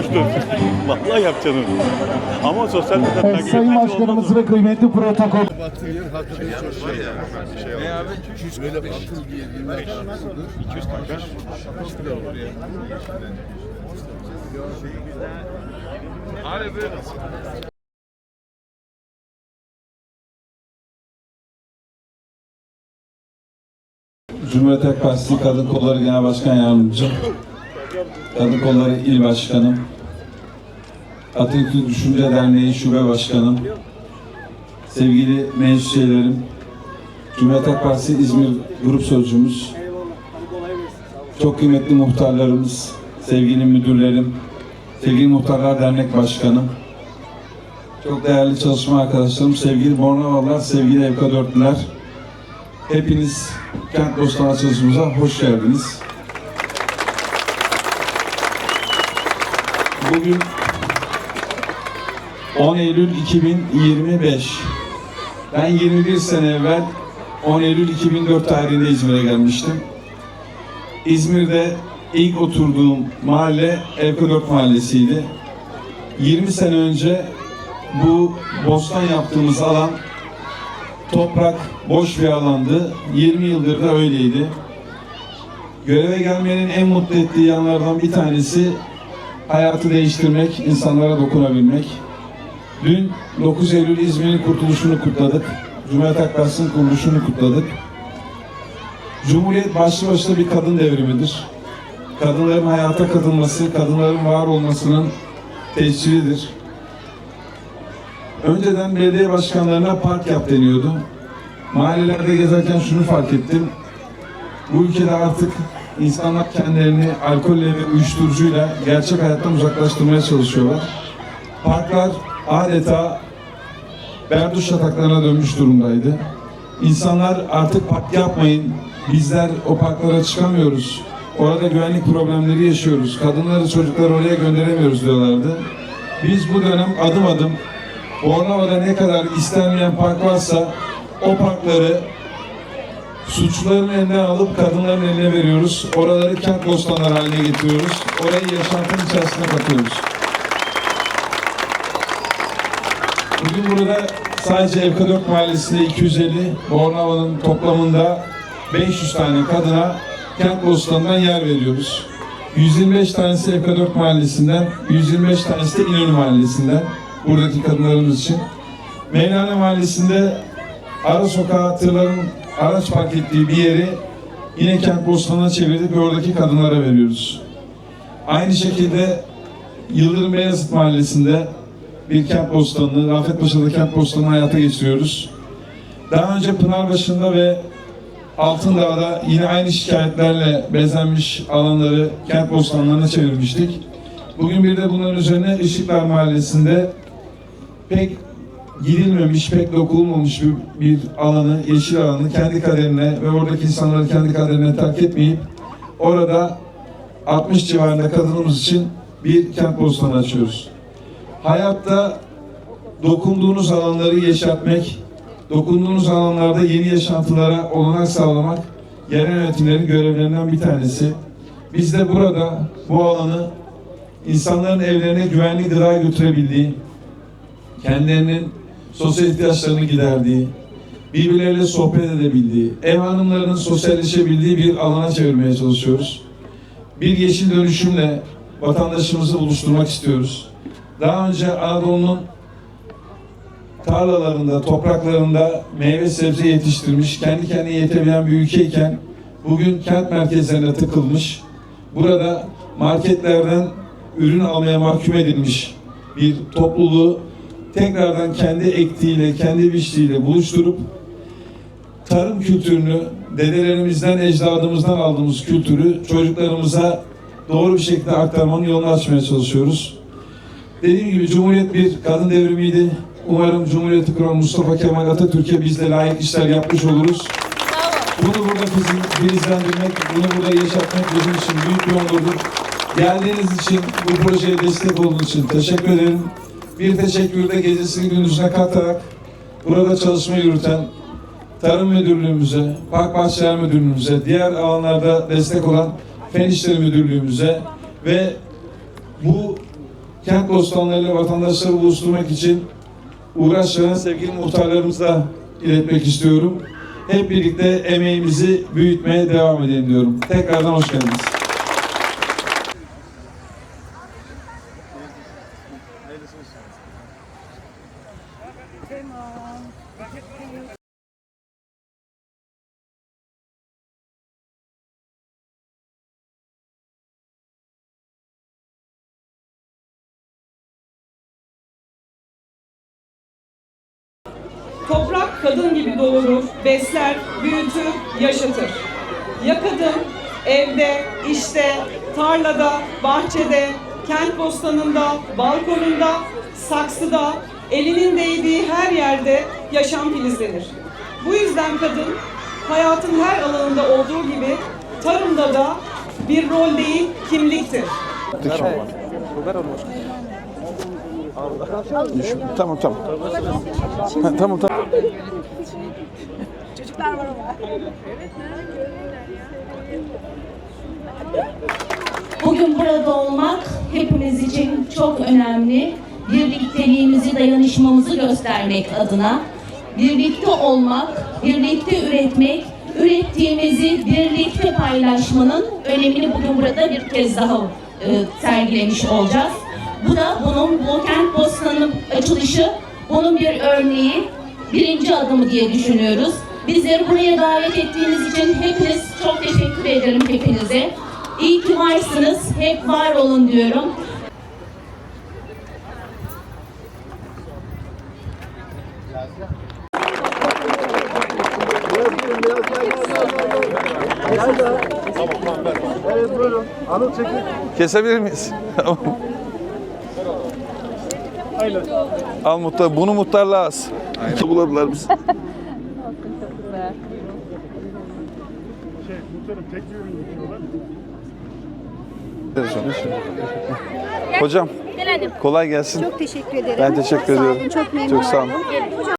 Koştur. Vallahi yapacaksın onu. Ama sosyal medya Evet, takip Sayın Başkanımız ve kıymetli protokol. Battığı yer hakikaten çok şey. Ne abi? 200 böyle battığı bir yer. 200 kanka. Kaç kilo olur ya? Abi böyle Cumhuriyet Halk Partisi Kadın Kolları Genel Başkan Yardımcım, Kadın Kolları İl Başkanım, Atatürk Düşünce Derneği Şube Başkanım, sevgili meclis üyelerim, Cumhuriyet Halk Partisi İzmir Grup Sözcümüz, çok kıymetli muhtarlarımız, sevgili müdürlerim, sevgili Muhtarlar Dernek Başkanım, çok değerli çalışma arkadaşlarım, sevgili Bornavalılar, sevgili Evka Dörtlüler, Hepiniz Kent Dostane açılışımıza hoş geldiniz. Bugün 10 Eylül 2025. Ben 21 sene evvel 10 Eylül 2004 tarihinde İzmir'e gelmiştim. İzmir'de ilk oturduğum mahalle Evka 4 mahallesiydi. 20 sene önce bu bostan yaptığımız alan toprak boş bir alandı. 20 yıldır da öyleydi. Göreve gelmenin en mutlu ettiği yanlardan bir tanesi hayatı değiştirmek, insanlara dokunabilmek. Dün 9 Eylül İzmir'in kurtuluşunu kutladık. Cumhuriyet Halk Partisi'nin kuruluşunu kutladık. Cumhuriyet başlı başına bir kadın devrimidir. Kadınların hayata katılması, kadınların var olmasının tescilidir. Önceden belediye başkanlarına park yap deniyordu. Mahallelerde gezerken şunu fark ettim. Bu ülkede artık insanlar kendilerini alkolle ve uyuşturucuyla gerçek hayattan uzaklaştırmaya çalışıyorlar. Parklar adeta berduş yataklarına dönmüş durumdaydı. İnsanlar artık park yapmayın, bizler o parklara çıkamıyoruz. Orada güvenlik problemleri yaşıyoruz. Kadınları, çocukları oraya gönderemiyoruz diyorlardı. Biz bu dönem adım adım Bornova'da ne kadar istenmeyen park varsa o parkları suçluların elinden alıp kadınların eline veriyoruz. Oraları kent bostanları haline getiriyoruz. Orayı yaşantının içerisine katıyoruz. Bugün burada sadece Evka 4 Mahallesi'nde 250, Bornova'nın toplamında 500 tane kadına kent bostanından yer veriyoruz. 125 tanesi Evka 4 Mahallesi'nden, 125 tanesi de İnönü Mahallesi'nden buradaki kadınlarımız için. Meyhane Mahallesi'nde ara sokağa tırların araç park ettiği bir yeri yine kent bostanına çevirdik ve oradaki kadınlara veriyoruz. Aynı şekilde Yıldırım Beyazıt Mahallesi'nde bir kent bostanını, Rafetpaşa'da kent bostanını hayata geçiriyoruz. Daha önce Pınarbaşı'nda ve Altındağ'da yine aynı şikayetlerle bezenmiş alanları kent bostanlarına çevirmiştik. Bugün bir de bunların üzerine Işıklar Mahallesi'nde pek gidilmemiş, pek dokunulmamış bir, bir alanı, yeşil alanı kendi kaderine ve oradaki insanları kendi kaderine terk etmeyip orada 60 civarında kadınımız için bir kent bostanı açıyoruz. Hayatta dokunduğunuz alanları yeşertmek, dokunduğunuz alanlarda yeni yaşantılara olanak sağlamak yerel yönetimlerin görevlerinden bir tanesi. Biz de burada bu alanı insanların evlerine güvenli gıda götürebildiği, kendilerinin sosyal ihtiyaçlarını giderdiği, birbirleriyle sohbet edebildiği, ev hanımlarının sosyalleşebildiği bir alana çevirmeye çalışıyoruz. Bir yeşil dönüşümle vatandaşımızı buluşturmak istiyoruz. Daha önce Anadolu'nun tarlalarında, topraklarında meyve sebze yetiştirmiş, kendi kendine yetebilen bir ülkeyken bugün kent merkezlerine tıkılmış, burada marketlerden ürün almaya mahkum edilmiş bir topluluğu tekrardan kendi ektiğiyle, kendi biçtiğiyle buluşturup tarım kültürünü, dedelerimizden, ecdadımızdan aldığımız kültürü çocuklarımıza doğru bir şekilde aktarmanın yolunu açmaya çalışıyoruz. Dediğim gibi Cumhuriyet bir kadın devrimiydi. Umarım Cumhuriyeti kuran Mustafa Kemal Atatürk'e biz de layık işler yapmış oluruz. Bunu burada bizim filizlendirmek, bunu burada yaşatmak bizim için büyük bir onurdur. Geldiğiniz için, bu projeye destek olduğunuz için teşekkür ederim. Bir teşekkür de gecesini gündüzüne katarak burada çalışma yürüten Tarım Müdürlüğümüze, Park Bahçeler Müdürlüğümüze, diğer alanlarda destek olan Fen İşleri Müdürlüğümüze ve bu kent bostanlarıyla vatandaşları buluşturmak için uğraşan sevgili muhtarlarımıza iletmek istiyorum. Hep birlikte emeğimizi büyütmeye devam edelim diyorum. Tekrardan hoş geldiniz. Toprak kadın gibi doğurur, besler, büyütür, yaşatır. Ya kadın evde, işte, tarlada, bahçede, kent bostanında, balkonunda, saksıda, elinin değdiği her yerde yaşam filizlenir. Bu yüzden kadın hayatın her alanında olduğu gibi tarımda da bir rol değil, kimliktir. Tamam tamam. Ha, tamam tamam. Bugün burada olmak hepimiz için çok önemli. Birlikteliğimizi, dayanışmamızı göstermek adına. Birlikte olmak, birlikte üretmek, ürettiğimizi birlikte paylaşmanın önemini bugün burada bir kez daha e, sergilemiş olacağız. Bu da bunun, bu kent bostanının açılışı, bunun bir örneği, birinci adımı diye düşünüyoruz. Bizleri buraya davet ettiğiniz için hepiniz çok teşekkür ederim hepinize. İyi ki varsınız, hep var olun diyorum. Kesebilir miyiz? Al muhtar, bunu muhtarlığa az. Buladılar biz. Hocam kolay gelsin. Çok teşekkür ederim. Ben teşekkür ediyorum. Çok memnun Çok sağ olun.